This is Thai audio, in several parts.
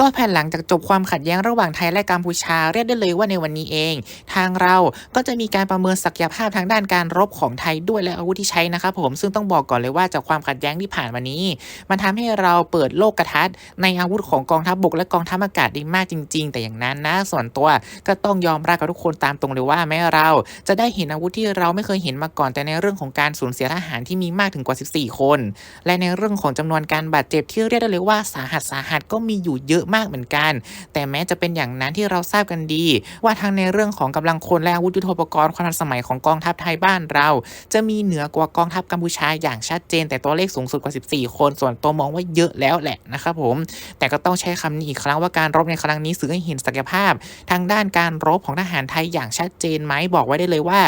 ก็ภายหลังจากจบความขัดแย้งระหว่างไทยและกัมพูชาเรียกได้เลยว่าในวันนี้เอง ทางเราก็จะมีการประเมินศักยภาพทางด้านการรบของไทยด้วยและอาวุธที่ใช้นะครับผมซึ่งต้องบอกก่อนเลยว่าจากความขัดแย้งที่ผ่านมานี้ มันทำให้เราเปิดโลกกระทัดในอาวุธของกองทัพบกและกองทัพอากาศได้มากจริง ๆ แต่อย่างนั้นนะส่วนตัวก็ต้องยอมรับกับทุกคนตามตรงเลยว่าแม้เราจะได้เห็นอาวุธที่เราไม่เคยเห็นมาก่อนแต่ในเรื่องของการสูญเสียทหารที่มีมากถึงกว่า 14 คน และในเรื่องของจำนวนการบาดเจ็บที่เรียกได้เลยว่าสาหัสสาหัสก็มีอยู่เยอะมากเหมือนกัน แต่แม้จะเป็นอย่างนั้นที่เราทราบกันดี ว่าทั้งในเรื่องของกำลังคนและอาวุธยุทโธปกรณ์ความทันสมัยของกองทัพไทยบ้านเรา จะมีเหนือกว่ากองทัพกัมพูชาอย่างชัดเจน แต่ตัวเลขสูงสุดกว่า 14 คน ส่วนตัวมองว่าเยอะแล้วแหละนะครับผม แต่ก็ต้องใช้คำนี้อีกครั้งว่าการรบในครั้งนี้สื่อให้เห็นศักยภาพ ทางด้านการรบของทหารไทยอย่างชัดเจนไหมบอกไว้ได้เลยว่า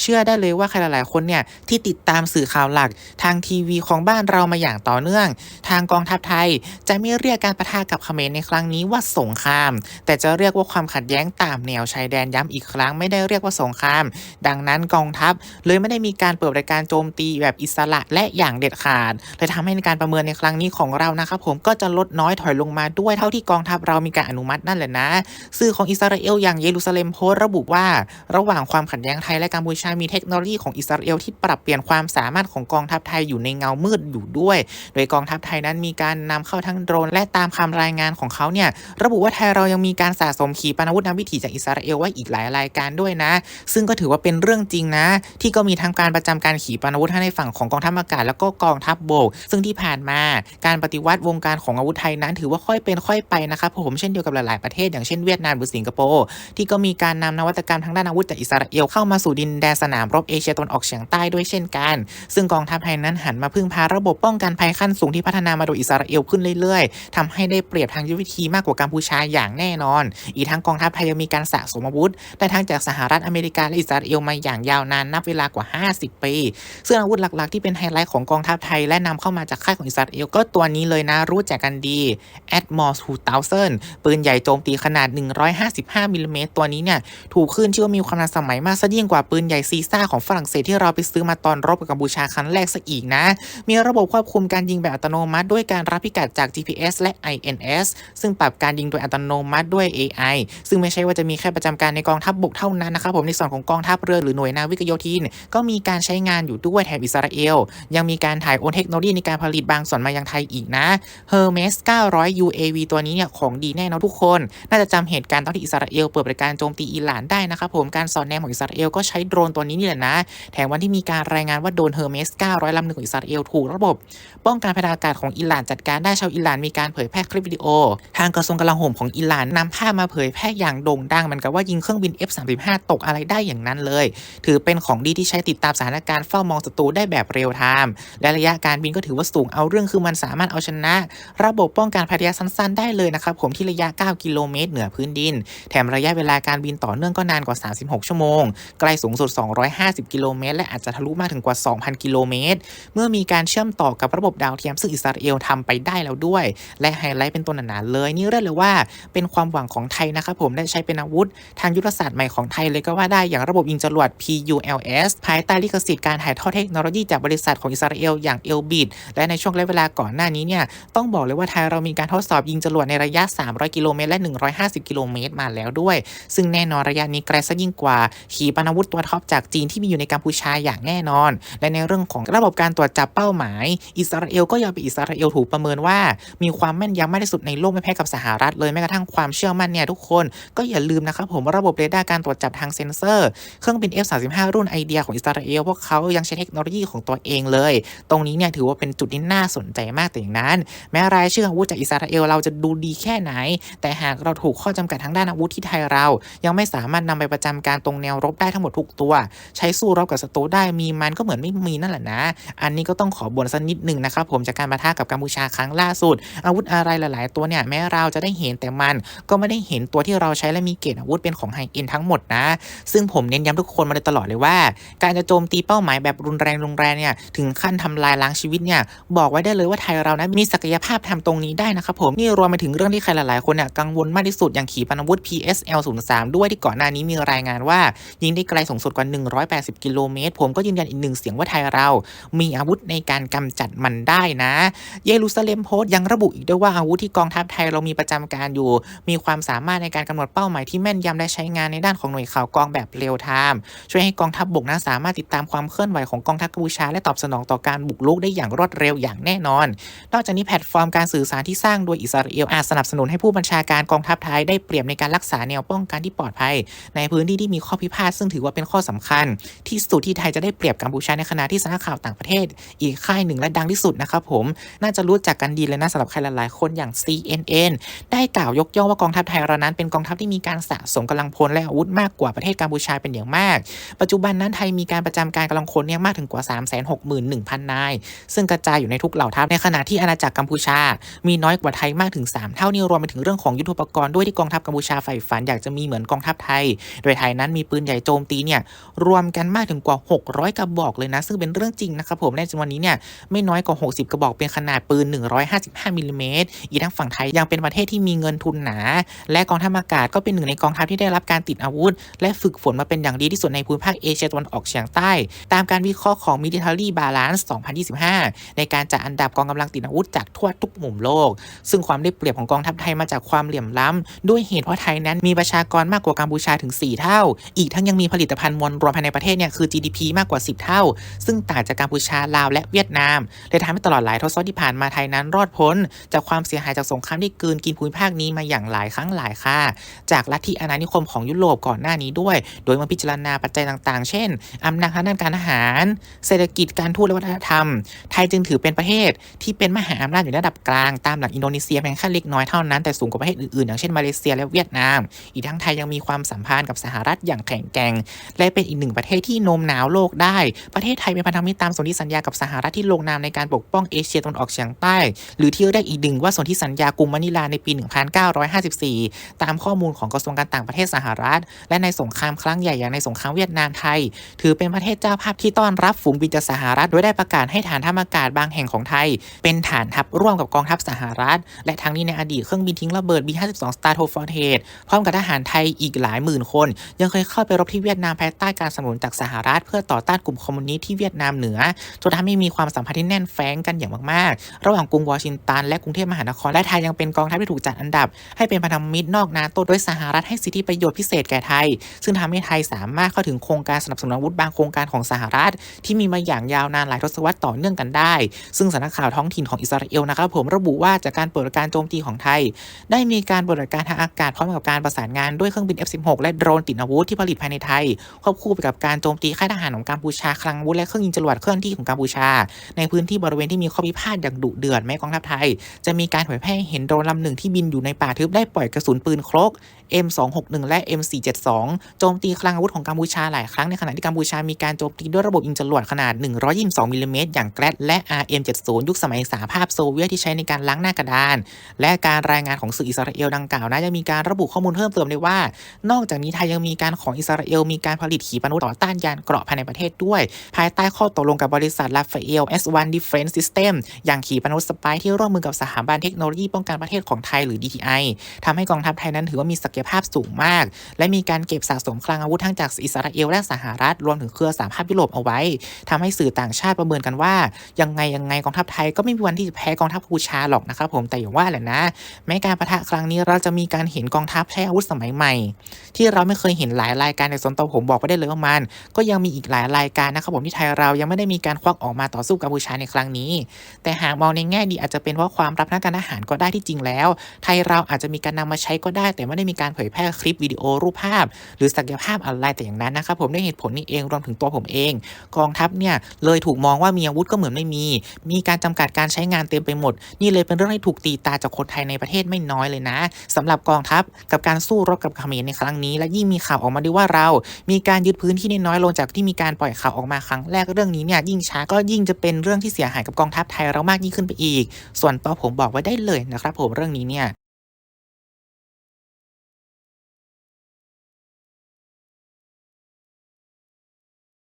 เชื่อได้เลยว่าใครหลายๆคนเนี่ยที่ติดตามสื่อข่าวหลัก ทางทีวีของบ้านเรามาอย่างต่อเนื่อง ทางกองทัพไทยจะไม่เรียกการประทะกับเขมรในครั้งนี้ว่าสงคราม แต่จะเรียกว่าความขัดแย้งตามแนวชายแดนย้ำอีกครั้งไม่ได้เรียกว่าสงคราม ดังนั้นกองทัพเลยไม่ได้มีการเปิดรายการโจมตีแบบอิสระและอย่างเด็ดขาดเลยทำให้ในการประเมินในครั้งนี้ของเรานะครับผมก็จะลดน้อยถอยลงมาด้วยเท่าที่กองทัพเรามีการอนุมัตินั่นแหละนะสื่อของอิสราเอลอย่างเยรูซาเล็มโพสต์ระบุว่า ระหว่างความขัดแย้งไทยและกัมพูชามีเทคโนโลยีของอิสราเอลที่ปรับเปลี่ยนความสามารถของกองทัพไทยอยู่ในเงามืดอยู่ด้วย โดยกองทัพไทยนั้นมีการนำเข้าทั้งโดรนและตามคำรายงานของเขาเนี่ยระบุว่าไทยเรายังมีการสะสมขีปนาวุธนำวิถีจากอิสราเอลไว้อีกหลายรายการด้วยนะ ซึ่งก็ถือว่าเป็นเรื่องจริงนะ ที่ก็มีทั้งการประจำการขีปนาวุธทั้ในฝั่งของกองทัพอากาศแล้วก็กองทัพบบก ซึ่งที่ผ่านมาการปฏิวัติวงการของอาวุธไทยนั้น ถือว่าค่อยเป็นค่อยไปนะครับผมเช่นเดียวกับหลายๆประเทศอย่างเช่นเวียดนามหรือสิงคโปร์ที่ก็มีการนำนวัตกรรมทางด้านอาวุธจากอิสราเอลเข้ามาสู่ดินแดนสนามรบเอเชียตะวันออกเฉียงใต้ด้วยเช่นกัน ซึ่งกองทัพไทยนั้นหันมาพึ่งพาระบบป้องกันภัยขั้นสูงที่พัฒนามาโดยอิสราเอลขึ้นเรื่อยๆทำให้ได้เปรียบทางยุทธวิธีมากกว่ากัมพูชาอย่างแน่นอน อีกทั้งกองทัพไทยยังมีการสะสมอาวุธได้ทั้งจากสหรัฐอเมริกาและอิสราเอลมาอย่างยาวนานนับเวลากว่า 50 ปี ซึ่งอาวุธหลักๆ ที่เป็นไฮไลท์ของกองทัพไทยและนำเข้ามาจากค่ายของอิสราเอลก็ตัวนี้เลยนะรู้จักกันดี Atmos 2000ปืนใหญ่โจมตีขนาด 155มิลลิเมตรตัวนี้เนี่ยถูกขึ้นชื่อว่ามีความทันสมัยมากซะยิ่งกว่าปืนใหญ่ซีซ่าของฝรั่งเศสที่เราไปซื้อมาตอนรบกับกัมพูชาครั้งแรกซะอีกนะ มีระบบควบคุมการยิงแบบอัตโนมัติด้วยการรับพิกัดจาก GPS และ INS ซึ่งปรับการยิงโดยอัตโนมัติด้วย AI ซึ่งไม่ใช่ว่าจะมีแค่ประจำการในกองทัพบบกเท่านั้นนะครับผมในส่วนของกองทัพเรือหรือหน่วยนาวิกโยธินก็มีการใช้งานอยู่ด้วยแถบอิสราเอล ยังมีการถ่ายโอนเทคโนโลยีในการผลิตบางส่วนมายังไทยอีกนะ Hermes 900 UAV ตัวนี้เนี่ยของดีแน่นอนทุกคน น่าจะจำเหตุการณ์ตอนที่อิสราเอลเปิดบริการโจมตีอิหร่านได้นะครับผมการสอดแนมของอิสราเอลก็ใช้โดรนตัวนี้นี่แหละนะ แถมวันที่มีการรายงานว่าโดรน Hermes 900ลำหนึ่งของอิสราเอลถูกระบบ ป้องกันภัยอากาศของอิหร่านจัดการได้ชาวอิหร่านมีการเผยแพร่คลิปวิดีโอทางกระทรวงกลาโหมของอิหร่านนำภาพมาเผยแพร่อย่างโด่งดังเหมือนกับว่ายิงเครื่องบิน F35 ตกอะไรได้อย่างนั้นเลย ถือเป็นของดีที่ใช้ติดตามสถานการณ์เฝ้ามองศัตรูได้แบบเรียลไทม์และระยะการบินก็ถือว่าสูงเอาเรื่องคือมันสามารถเอาชนะ ระบบป้องกันภัยระยะสั้นๆ ได้เลยนะครับผมที่ระยะ 9 กิโลเมตรเหนือพื้นดิน แถมระยะเวลาการบินต่อเนื่องก็นานกว่า 36 ชั่วโมงไกลสูงสุด 250 กิโลเมตรและอาจจะทะลุมากถึงกว่า 2,000 กิโลเมตรเมื่อมีการเชื่อมต่อกับระบบดาวเทียมซึ่งอิสราเอลทำไปได้แล้วด้วย และไฮไลท์เป็นตัวหนาเลยนี่เรียกเลยว่าเป็นความหวังของไทยนะครับผมได้ใช้เป็นอาวุธ ทางยุทธศาสตร์ใหม่ของไทยเลยก็ว่าได้อย่างระบบยิงจรวด PULS ภายใต้ลิขสิทธิ์การถ่ายทอดเทคโนโลยีจากบริษัทของอิสราเอลอย่าง e l b i t และในช่วงระยะเวลาก่อนหน้านี้เนี่ยต้องบอกเลยว่าไทยเรามีการทดสอบยิงจรวดในระยะ 300 กิโลเมตรและ 150 กิโลเมตรมาแล้วด้วย ซึ่งแน่นอนระยะนี้ไกลซะยิ่งกว่า ขีปนาวุธตัวท็อปจากจีนที่มีอยู่ในกัมพูชาอย่างแน่นอน และในเรื่องของระบบการตรวจจับเป้าหมาย อิสราเอลก็ยอมเป็นอิสราเอลถูกประเมินว่า มีความแม่นยำมากที่สุดในโลกไม่แพ้กับสหรัฐเลยแม้กระทั่งความเชื่อมั่นเนี่ยทุกคนก็อย่าลืมนะครับผมว่าระบบเรดาร์การตรวจจับทางเซ็นเซอร์ เครื่องบิน F35 รุ่นไอเดียของอิสราเอลพวกเขายังใช้เทคโนโลยีของตัวเองเลย ตรงนี้เนี่ยถือว่าเป็นจุดที่น่าสนใจมากแต่อย่างนั้น แม้รายชื่ออาวุธจากอิสราเอลเราจะดูดีแค่ไหน แต่หากเราถูกข้อจำกัดทางด้านอาวุธที่ไทยเรา ยังไม่สามารถนำไปประจำการตรงแนวรบได้ทั้งหมดทุกตัว ใช้สู้รบกับศัตรูได้มีมันก็เหมือนไม่มีนั่นแหละนะ อันนี้ก็ต้องขอบ่นสักนิดหนึ่งนะครับผมจากการประทะกับกัมพูชาครั้งล่าสุด อาวุธอะไรหลาย ๆ ตัวเนี่ยแม้เราจะได้เห็นแต่มันก็ไม่ได้เห็นตัวที่เราใช้และมีเกรดอาวุธเป็นของไฮเอ็นทั้งหมดนะ ซึ่งผมเน้นย้ำทุกคนมาโดยตลอดเลยว่า การจะโจมตีเป้าหมายแบบรุนแรงรุนแรงเนี่ยถึงขั้นทำลายล้างชีวิตเนี่ยบอกไว้ได้เลยว่าไทยเรานะมีศักยภาพทำตรงนี้ได้นะครับผมนี่รวมไปถึงเรื่องที่ใครหลายๆคนเนี่ยกังวลมากที่สุดอย่างขีปนาวุธ PSL 03ด้วยที่ก่อนหน้านี้มีรายงานว่า ยิงได้ไกลสูงสุดกว่า 180 กิโลเมตร ผมก็ยืนยันอีกหนึ่งเสียงว่าไทยเรา มีอาวุธในการกำจัดมันได้นะ เยรูซาเล็มโพสต์ยังระบุอีกด้วยว่าอาวุธที่กองทัพไทยเรามีประจำการอยู่ มีความสามารถในการกำหนดเป้าหมายที่แม่นยำและใช้งานในด้านของหน่วยข่าวกรองแบบเรียลไทม์ช่วยให้กองทัพบบกนั้นสามารถติดตามความเคลื่อนไหวของกองทัพกัมพูชาและตอบสนองต่อการบุกรุกได้อย่างรวดเร็วอย่างแน่นอน นอกจากนี้แพลตฟอร์มการสื่อสารที่สร้างโดยอิสราเอลอาจสนับสนุนให้ผู้บัญชาการกองทัพไทยได้เปรียบในการรักษาแนวป้องกันที่ปลอดภัย ในพื้นที่ที่มีข้อพิพาทซึ่งถือว่าเป็นข้อสำคัญ ที่สุดที่ไทยจะได้เปรียบกัมพูชาในขณะที่สำนักข่าวต่างประเทศ อีกค่ายหนึ่งและดังที่สุดนะครับผมน่าจะรู้จักกันดีเลยนะสำหรับใครหลายๆคนอย่าง CNN ได้กล่าวยกย่องว่ากองทัพไทยเรานั้น เป็นกองทัพที่มีการสะสมกำลังพลและอาวุธมากกว่าประเทศกัมพูชาเป็นอย่างมาก ปัจจุบันนั้นไทยมีการประจำการกำลังพลเนี่ยมากถึงกว่า 361,000 นาย ซึ่งกระจายอยู่ในทุกเหล่าทัพในขณะที่อาณาจักรกัมพูชา มีน้อยกว่าไทยมากถึง 3 เท่านี่รวมไปถึงเรื่องของยุทโธปกรณ์ด้วยที่กองทัพกัมพูชาใฝ่ฝันอยากจะมีเหมือนกองทัพไทย โดยไทยนั้นมีปืนใหญ่โจมตีเนี่ยรวมกันมากถึงกว่า 600 กระบอกเลยนะ ซึ่งเป็นเรื่องจริงนะครับผมในจำนวนนี้เนี่ยไม่น้อยกว่า 60 กระบอกเป็นขนาดปืน 155มิลลิเมตรอีกทั้งฝั่งไทยยังเป็นประเทศที่มีเงินทุนหนา และกองทัพอากาศก็เป็นหนึ่งในกองทัพที่ได้รับการติดอาวุธ และฝึกฝนมาเป็นอย่างดีที่สุดในภูมิภาคเอเชียตะวันออกเฉียงใต้ ตามการวิเคราะห์ของ Military Balance 2025 ในการจัดอันดับกองกำลังติดอาวุธจากทั่วทุกมุมโลก ซึ่งความได้เปรียบของกองทัพไทยมาจากความเหลื่อมล้ำด้วยเหตุเพราะไทยนั้นมีประชากรมากกว่ากัมพูชาถึง 4 เท่า อีกทั้งยังมีผลิตภัณฑ์มวลรวมภายในประเทศเนี่ยคือ GDP มากกว่า 10 เท่า ซึ่งต่างจากกัมพูชาลาวและเวียดนามเลยทำให้ตลอดหลายทศวรรษที่ผ่านมาไทยนั้นรอดพ้น จากความเสียหายจากสงครามที่กลืนกินภูมิภาคนี้มาอย่างหลายครั้งหลายค่า จากลัทธิอาณานิคมของยุโรปก่อนหน้านี้ด้วย โดยมาพิจารณาปัจจัยต่างๆ เช่นอำนาจทางด้านการทหาร เศรษฐกิจการทูตและวัฒนธรรม ไทยจึงถือเป็นประเทศที่เป็นมหาอำนาจอยู่ในระดับกลางตามหลักอินโดนีเซียเพียงแค่เล็กน้อยเท่านั้นแต่สูงกว่าประเทศอื่นๆอย่างเช่นมาเลเซียและเวียดนาม อีกทั้งไทยยังมีความสัมพันธ์กับสหรัฐอย่างแข็งแกร่งและเป็นอีกหนึ่งประเทศที่โน้มน้าวโลกได้ ประเทศไทยเป็นพันธมิตรตามสนธิสัญญากับสหรัฐที่ลงนามในการปกป้องเอเชียตะวันออกเฉียงใต้ หรือที่เรียกอีกหนึ่งว่าสนธิสัญญากรุงมะนิลาในปี 1954 ตามข้อมูลของกระทรวงการต่างประเทศสหรัฐ และในสงครามครั้งใหญ่อย่างในสงครามเวียดนามไทย ถือเป็นประเทศเจ้าภาพที่ต้อนรับฝูงบินจากสหรัฐโดยได้ประกาศให้ฐานทัพอากาศบางแห่งของไทย เป็นฐานทัพร่วมกับกองทัพสหรัฐ และทั้งนี้ในอดีตเครื่องบินทิ้งระเบิด B-52 Star t o f o r t e พร้อมกับทหารไทยอีกหลายหมื่นคน ยังเคยเข้าไปรบที่เวียดนามภายใต้การสนับสนุนจากสหรัฐ เพื่อต่อต้านกลุ่มคอมมิวนิสต์ที่เวียดนามเหนือจนทำให้มีความสัมพันธ์ที่แน่นแฟ้งกันอย่างมากๆ ระหว่างกรุงวอชิงตันและกรุงเทพมหานครและไทยยังเป็นกองทัพที่ถูกจัดอันดับ ให้เป็นพันธมิตรนอกนาโตโดยสหรัฐให้สิทธิประโยชน์พิเศษแก่ไทย ซึ่งทำให้ไทยสามารถเข้าถึงโครงการสนับสนุนอาวุธบางโครงการของสหรัฐ ที่มีมาอย่างยาวนานหลายทศวรรษต่อเนื่องกันได้ ซึ่งสำนักข่าวท้องถิ่นของอิสราเอลนะครับผมระบุว่าจากการเปิดการโจมตีของไทย ได้มีการปฏิบัติการทางอากาศพร้อมกับการประสานงานด้วยเครื่องบิน F16 และโดรนติดอาวุธที่ผลิตภายในไทย ควบคู่ไปกับการโจมตีค่ายทหารของกัมพูชาคลังอาวุธและเครื่องยิงจรวดเคลื่อนที่ของกัมพูชา ในพื้นที่บริเวณที่มีข้อพิพาทอย่างดุเดือดแม้กองทัพไทย จะมีการเผยแพร่เห็นโดรนลำหนึ่งที่บินอยู่ในป่าทึบได้ปล่อยกระสุนปืนครก M261 และ M472 โจมตีคลังอาวุธของกัมพูชาหลายครั้งในขณะที่กัมพูชามีการโจมตีด้วยระบบยิงจรวดขนาด 122มิลลิเมตรอย่างแกรดและ RM70 ยุคสมัยสหภาพโซเวียตที่ใช้ในการล้างหน้ากระดาน และการรายงานของสื่ออิสราเอลดังกล่าวนะยังมีการระบุข้อมูลเพิ่มเติมด้วยว่า นอกจากนี้ไทยยังมีการของอิสราเอลมีการผลิตขีปนาวุธต่อต้านยานเกราะภายในประเทศด้วย ภายใต้ข้อตกลงกับบริษัท Rafael S1 Defense System อย่างขีปนาวุธสไปที่ร่วมมือกับสถาบันเทคโนโลยีป้องกันประเทศของไทยหรือ DTI ทำให้กองทัพไทยนั้นถือว่ามีศักกยภาพสูงมาก และมีการเก็บสะสมคลังอาวุธทั้งจากอิสราเอลและสหรัฐ รวมถึงเครือสหภาพยุโรปเอาไว้ทำให้สื่อต่างชาติประเมินกันว่า ยังไงยังไงกองทัพไทยก็ไม่มีวันที่จะแพ้กองทัพกัมพูชาหรอกนะครับผมแต่อย่างว่าแหละนะแม้การประทะครั้งนี้เราจะมีการเห็นกองทัพใช้อาวุธสมัยใหม่ ที่เราไม่เคยเห็นหลายรายการในส่วนตัวผมบอกไปได้เลยว่ามัน ก็ยังมีอีกหลายรายการนะครับผมที่ไทยเรายังไม่ได้มีการควักออกมาต่อสู้กัมพูชาในครั้งนี้ แต่หากมองในแง่ดีอาจจะเป็นเพราะความรับทางการทหารก็ได้ที่จริงแล้ว ไทยเราอาจจะมีการนำมาใช้ก็ได้ แต่ไม่ได้มีการเผยแพร่คลิปวิดีโอรูปภาพ หรือศักยภาพอะไรแต่อย่างนั้นนะครับผมได้เหตุผลนี้เองรวมถึงตัวผมเอง กองทัพเนี่ยเลยถูกมองว่ามีอาวุธก็เหมือนไม่มี มีการจำกัดการใช้งานเต็มไปหมด นี่เลยเป็นเรื่องที่ถูกตีตาจากคนไทยในประเทศไม่น้อยเลยนะสำหรับกองทัพกับการสู้รบกับเขมรในครั้งนี้ และยิ่งมีข่าวออกมาด้วยว่าเรา มีการยึดพื้นที่น้อยลงจากที่มีการปล่อยข่าวออกมาครั้งแรกเรื่องนี้เนี่ยยิ่งช้าก็ยิ่งจะเป็นเรื่องที่เสียหายกับกองทัพไทยเรามากยิ่งขึ้นไปอีก ส่วนตัวผมบอกไว้ได้เลยนะครับผมเรื่องนี้เนี่ย